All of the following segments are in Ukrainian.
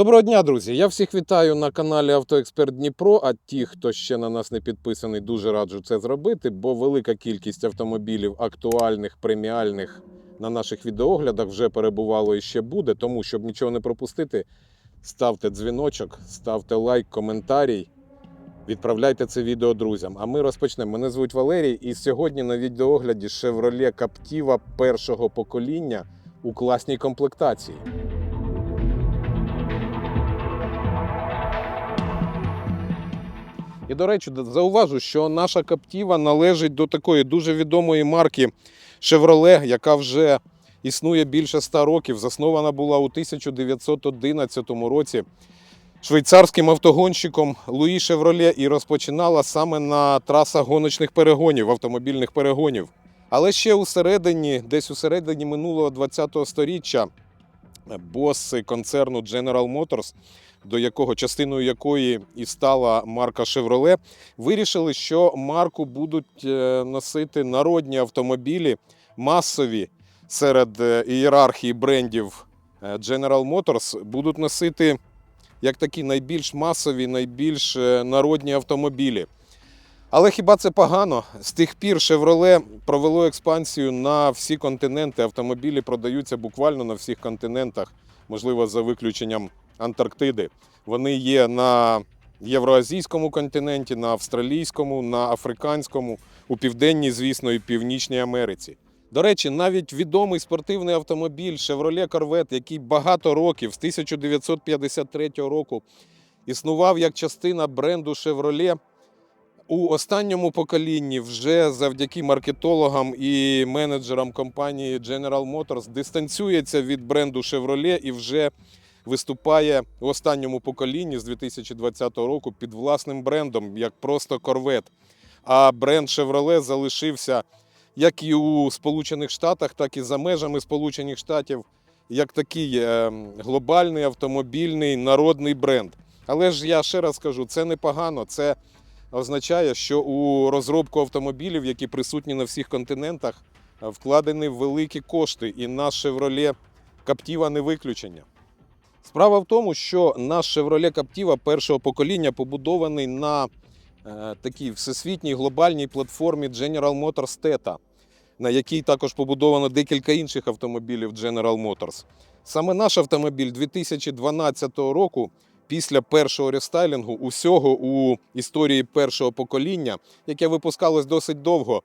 Доброго дня, друзі! Я всіх вітаю на каналі Автоексперт Дніпро. А ті, хто ще на нас не підписаний, дуже раджу це зробити, бо велика кількість автомобілів актуальних, преміальних на наших відеоглядах вже перебувало і ще буде. Тому, щоб нічого не пропустити, ставте дзвіночок, ставте лайк, коментарій. Відправляйте це відео друзям. А ми розпочнемо. Мене звуть Валерій, і сьогодні на відеогляді Chevrolet Captiva першого покоління у класній комплектації. І, до речі, зауважу, що наша Captiva належить до такої дуже відомої марки Chevrolet, яка вже існує більше 100 років. Заснована була у 1911 році швейцарським автогонщиком Луї Шевроле і розпочинала саме на трасах гоночних перегонів, автомобільних перегонів. Але ще у середині, десь у середині минулого 20-го сторіччя, боси концерну General Motors, до якого частиною якої і стала марка Chevrolet, вирішили, що марку будуть е, носити народні автомобілі, масові серед е, ієрархії брендів е, General Motors, будуть носити як такі найбільш масові, найбільш народні автомобілі. Але хіба це погано? З тих пір Chevrolet провело експансію на всі континенти. Автомобілі продаються буквально на всіх континентах, можливо, за виключенням Антарктиди. Вони є на євроазійському континенті, на австралійському, на африканському, у південній, звісно, і північній Америці. До речі, навіть відомий спортивний автомобіль Chevrolet Corvette, який багато років з 1953 року існував як частина бренду Chevrolet, у останньому поколінні вже завдяки маркетологам і менеджерам компанії General Motors дистанціюється від бренду Chevrolet і вже виступає в останньому поколінні з 2020 року під власним брендом, як просто Corvette. А бренд Chevrolet залишився як і у Сполучених Штатах, так і за межами Сполучених Штатів, як такий е, глобальний автомобільний народний бренд. Але ж я ще раз кажу, це непогано. Це означає, що у розробку автомобілів, які присутні на всіх континентах, вкладені великі кошти, і наш Chevrolet Captiva не виключення. Справа в тому, що наш Chevrolet Captiva першого покоління побудований на е, такій всесвітній глобальній платформі General Motors Theta, на якій також побудовано декілька інших автомобілів General Motors. Саме наш автомобіль 2012 року, після першого рестайлінгу, усього у історії першого покоління, яке випускалось досить довго,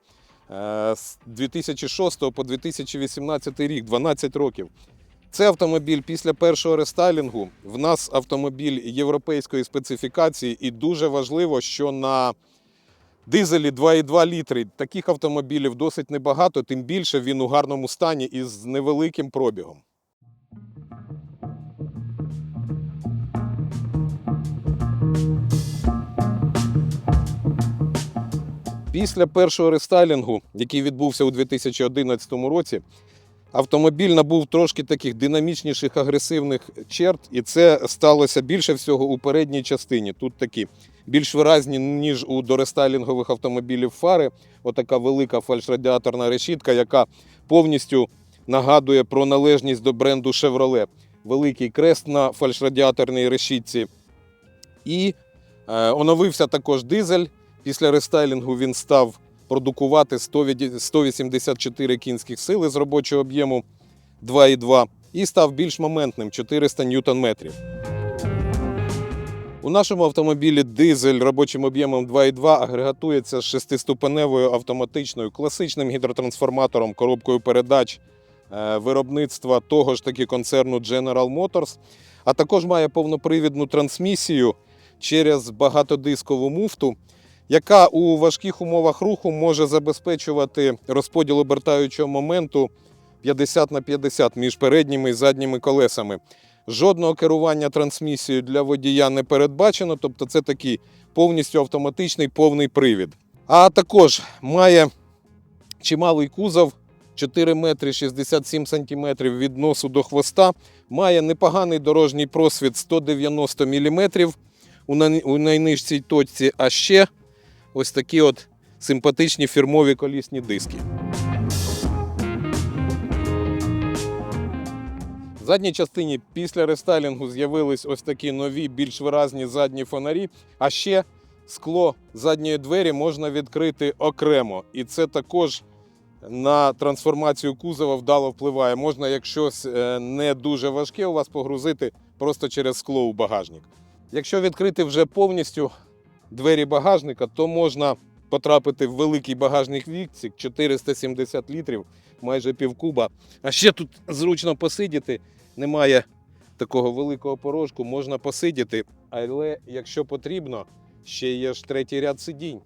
е, з 2006 по 2018 рік, 12 років. Це автомобіль після першого рестайлінгу. В нас автомобіль європейської специфікації, і дуже важливо, що на дизелі 2,2 літри таких автомобілів досить небагато, тим більше він у гарному стані і з невеликим пробігом. Після першого рестайлінгу, який відбувся у 2011 році, автомобіль набув трошки таких динамічніших агресивних черт, і це сталося більше всього у передній частині. Тут такі більш виразні, ніж у дорестайлінгових автомобілів фари. Отака велика фальшрадіаторна решітка, яка повністю нагадує про належність до бренду Chevrolet. Великий крест на фальшрадіаторній решітці. І е, оновився також дизель. Після рестайлінгу він став продукувати 184 кінських сили з робочого об'єму 2,2 і став більш моментним 400 ньютон-метрів. У нашому автомобілі дизель робочим об'ємом 2,2 агрегатується з шестиступеневою автоматичною класичним гідротрансформатором, коробкою передач е, виробництва того ж таки концерну General Motors, а також має повнопривідну трансмісію через багатодискову муфту, яка у важких умовах руху може забезпечувати розподіл обертаючого моменту 50 на 50 між передніми і задніми колесами. Жодного керування трансмісією для водія не передбачено, тобто це такий повністю автоматичний повний привід. А також має чималий кузов 4 метри 67 сантиметрів від носу до хвоста, має непоганий дорожній просвіт 190 мм у найнижчій точці, а ще ось такі от симпатичні фірмові колісні диски. В задній частині після рестайлінгу з'явились ось такі нові, більш виразні задні фонарі. А ще скло задньої двері можна відкрити окремо. І це також на трансформацію кузова вдало впливає. Можна, як щось е, не дуже важке у вас погрузити просто через скло у багажник. Якщо відкрити вже повністю двері багажника, то можна потрапити в великий багажник відсік 470 літрів, майже півкуба. А ще тут зручно посидіти. Немає такого великого порожку, можна посидіти, але якщо потрібно, ще є ж третій ряд сидінь.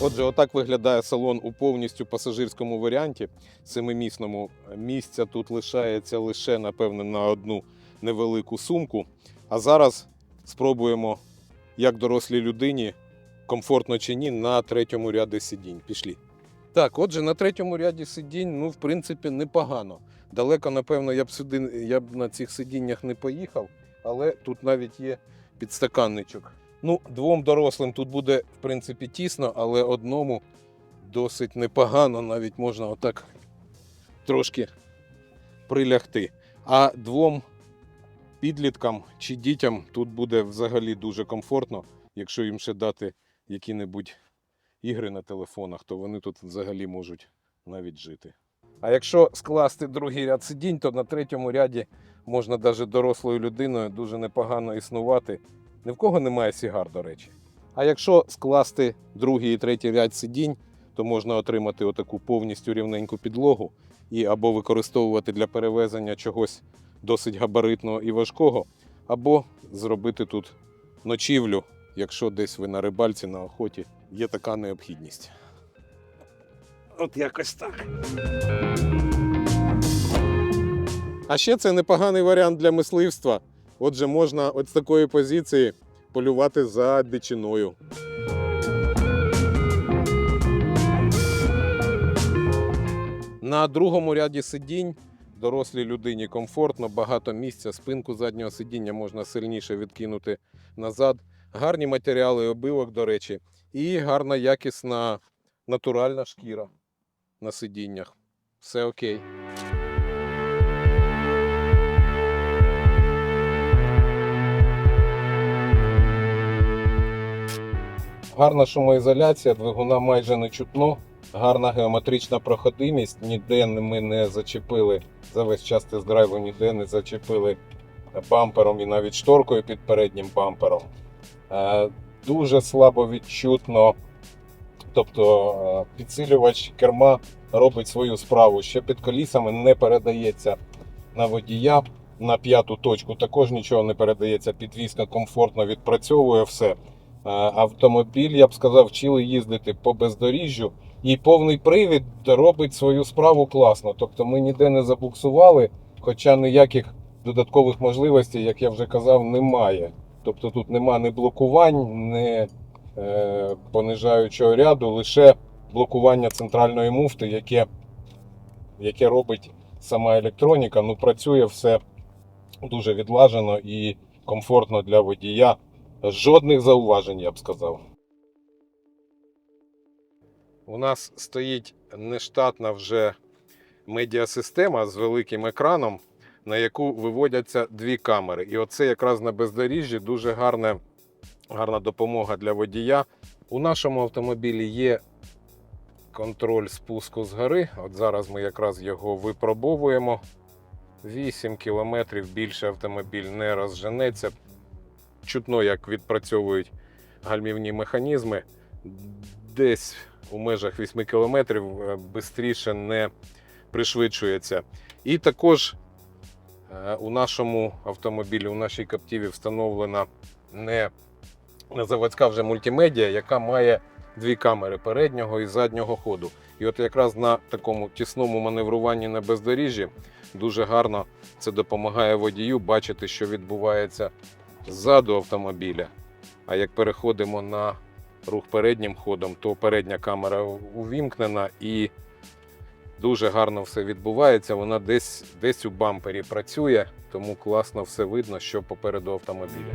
Отже, отак виглядає салон у повністю пасажирському варіанті. Семимісному місця тут лишається лише, напевне, на одну невелику сумку. А зараз спробуємо, як дорослій людині, комфортно чи ні, на третьому ряді сидінь. Пішлі. Так, отже, на третьому ряді сидінь, ну, в принципі, непогано. Далеко, напевно, я б сюди я б на цих сидіннях не поїхав, але тут навіть є підстаканничок. Ну, двом дорослим тут буде, в принципі, тісно, але одному досить непогано, навіть можна отак трошки прилягти. А двом підліткам чи дітям тут буде взагалі дуже комфортно, якщо їм ще дати які-небудь ігри на телефонах, то вони тут взагалі можуть навіть жити. А якщо скласти другий ряд сидінь, то на третьому ряді можна навіть дорослою людиною дуже непогано існувати. Ні в кого немає сігар, до речі. А якщо скласти другий і третій ряд сидінь, то можна отримати отаку повністю рівненьку підлогу і або використовувати для перевезення чогось досить габаритного і важкого, або зробити тут ночівлю, якщо десь ви на рибальці, на охоті, є така необхідність. От якось так. А ще це непоганий варіант для мисливства. Отже, можна от з такої позиції полювати за дичиною. На другому ряді сидінь дорослій людині комфортно, багато місця, спинку заднього сидіння можна сильніше відкинути назад. Гарні матеріали, обивок, до речі, і гарна якісна натуральна шкіра на сидіннях. Все окей. Гарна шумоізоляція, двигуна майже не чутно, гарна геометрична проходимість. Ніде ми не зачепили за весь час тест-драйву, ніде не зачепили бампером і навіть шторкою під переднім бампером. Е, Дуже слабо відчутно. Тобто е, підсилювач керма робить свою справу. Ще під колісами не передається на водія на п'яту точку. Також нічого не передається. Підвізка комфортно відпрацьовує все. Е, Автомобіль, я б сказав, вчили їздити по бездоріжжю. І повний привід робить свою справу класно. Тобто ми ніде не забуксували, хоча ніяких додаткових можливостей, як я вже казав, немає. Тобто тут нема ні блокувань, ні е, понижаючого ряду, лише блокування центральної муфти, яке, яке робить сама електроніка. Ну, працює все дуже відлажено і комфортно для водія. Жодних зауважень, я б сказав. У нас стоїть нештатна вже медіасистема з великим екраном, на яку виводяться дві камери. І оце якраз на бездоріжжі дуже гарне, гарна допомога для водія. У нашому автомобілі є контроль спуску з гори. От зараз ми якраз його випробовуємо. 8 кілометрів більше автомобіль не розженеться. Чутно, як відпрацьовують гальмівні механізми. Десь у межах 8 кілометрів швидше не пришвидшується. І також е, у нашому автомобілі, у нашій Каптіві встановлена не заводська вже мультимедіа, яка має дві камери переднього і заднього ходу. І от якраз на такому тісному маневруванні на бездоріжжі дуже гарно це допомагає водію бачити, що відбувається ззаду автомобіля. А як переходимо на рух переднім ходом, то передня камера увімкнена і дуже гарно все відбувається. Вона десь, десь у бампері працює, тому класно все видно, що попереду автомобіля.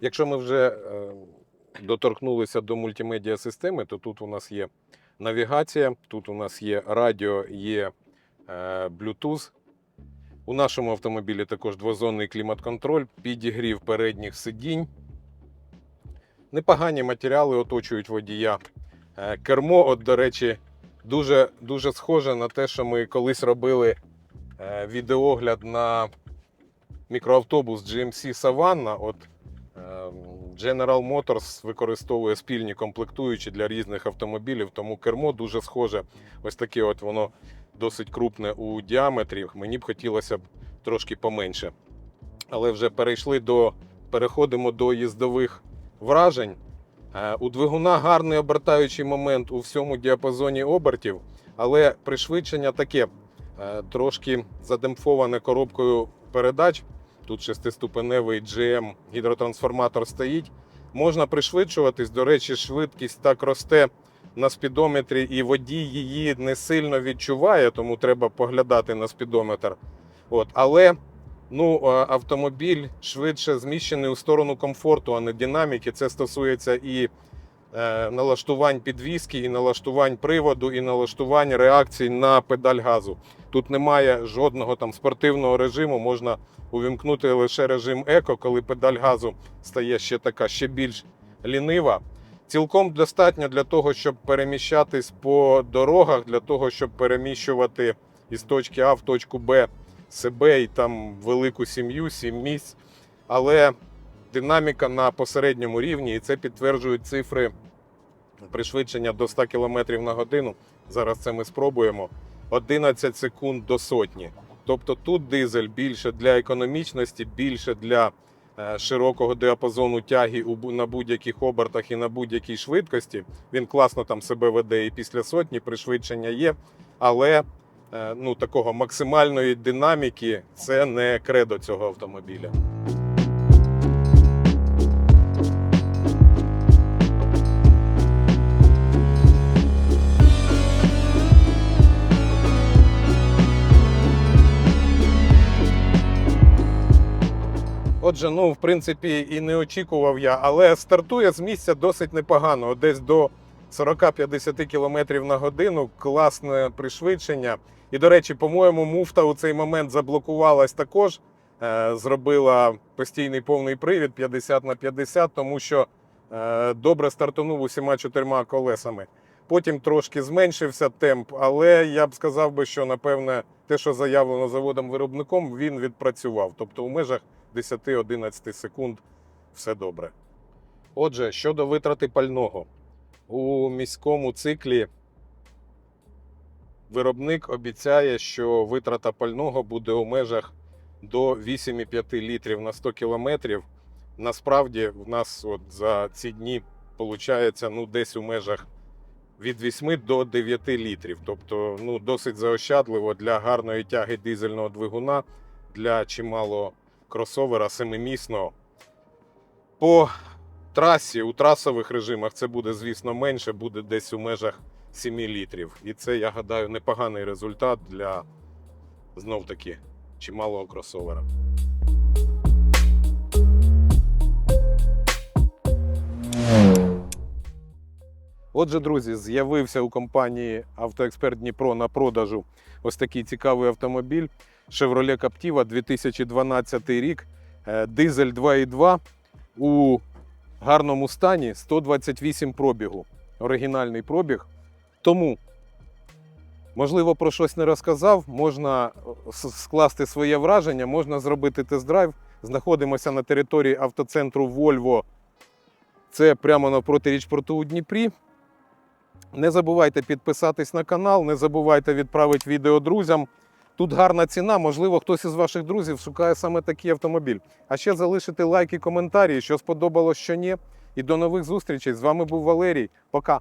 Якщо ми вже е, доторкнулися до мультимедіа системи, то тут у нас є навігація, тут у нас є радіо, є Bluetooth. У нашому автомобілі також двозонний клімат-контроль, підігрів передніх сидінь. Непогані матеріали оточують водія. Е, Кермо, от, до речі, дуже, дуже схоже на те, що ми колись робили е, відеогляд на мікроавтобус GMC Savannah. От, е, General Motors використовує спільні комплектуючі для різних автомобілів, тому кермо дуже схоже. Ось таке от воно досить крупне у діаметрі. Мені б хотілося б трошки поменше. Але вже перейшли до переходимо до їздових вражень. Е, У двигуна гарний обертаючий момент у всьому діапазоні обертів, але пришвидшення таке е, трошки задемпфоване коробкою передач. Тут шестиступеневий GM гідротрансформатор стоїть. Можна пришвидшуватись. До речі, швидкість так росте на спідометрі, і водій її не сильно відчуває, тому треба поглядати на спідометр. От, але ну, автомобіль швидше зміщений у сторону комфорту, а не динаміки. Це стосується і е, налаштувань підвіски, і налаштувань приводу, і налаштувань реакцій на педаль газу. Тут немає жодного там спортивного режиму. Можна увімкнути лише режим еко, коли педаль газу стає ще така, ще більш лінива. Цілком достатньо для того, щоб переміщатись по дорогах, для того, щоб переміщувати із точки А в точку Б себе і там велику сім'ю, сім місць. Але динаміка на посередньому рівні, і це підтверджують цифри пришвидшення до 100 км на годину. Зараз це ми спробуємо. 11 секунд до сотні. Тобто тут дизель більше для економічності, більше для широкого діапазону тяги на будь-яких обертах і на будь-якій швидкості. Він класно там себе веде і після сотні, пришвидшення є. Але е, ну, такого максимальної динаміки це не кредо цього автомобіля. Отже, ну, в принципі, і не очікував я, але стартує з місця досить непогано, десь до 40-50 км на годину. Класне пришвидшення. І, до речі, по-моєму, муфта у цей момент заблокувалась також. Е, зробила постійний повний привід 50 на 50, тому що е, добре стартанув усіма чотирма колесами. Потім трошки зменшився темп, але я б сказав би, що напевне те, що заявлено заводом-виробником, він відпрацював. Тобто у межах 10-11 секунд все добре. Отже, щодо витрати пального, у міському циклі виробник обіцяє, що витрата пального буде у межах до 8,5 літрів на 100 кілометрів. Насправді, в нас от за ці дні виходить ну, десь у межах від 8 до 9 літрів. Тобто ну, досить заощадливо для гарної тяги дизельного двигуна, для чимало кросовера семимісного. По трасі у трасових режимах це буде, звісно, менше, буде десь у межах 7 літрів. І це, я гадаю, непоганий результат для знов таки чималого кросовера. Отже, друзі, з'явився у компанії Автоексперт Дніпро на продажу ось такий цікавий автомобіль Chevrolet Captiva 2012 рік. Е, Дизель 2.2 у гарному стані 128 пробігу. Оригінальний пробіг. Тому, можливо, про щось не розказав, можна е, скласти своє враження, можна зробити тест-драйв. Знаходимося на території автоцентру Volvo. Це прямо навпроти річпорту у Дніпрі. Не забувайте підписатись на канал, не забувайте відправити відео друзям. Тут гарна ціна, можливо, хтось із ваших друзів шукає саме такий автомобіль. А ще залишити лайк і коментарі, що сподобалось, що ні. І до нових зустрічей. З вами був Валерій. Пока.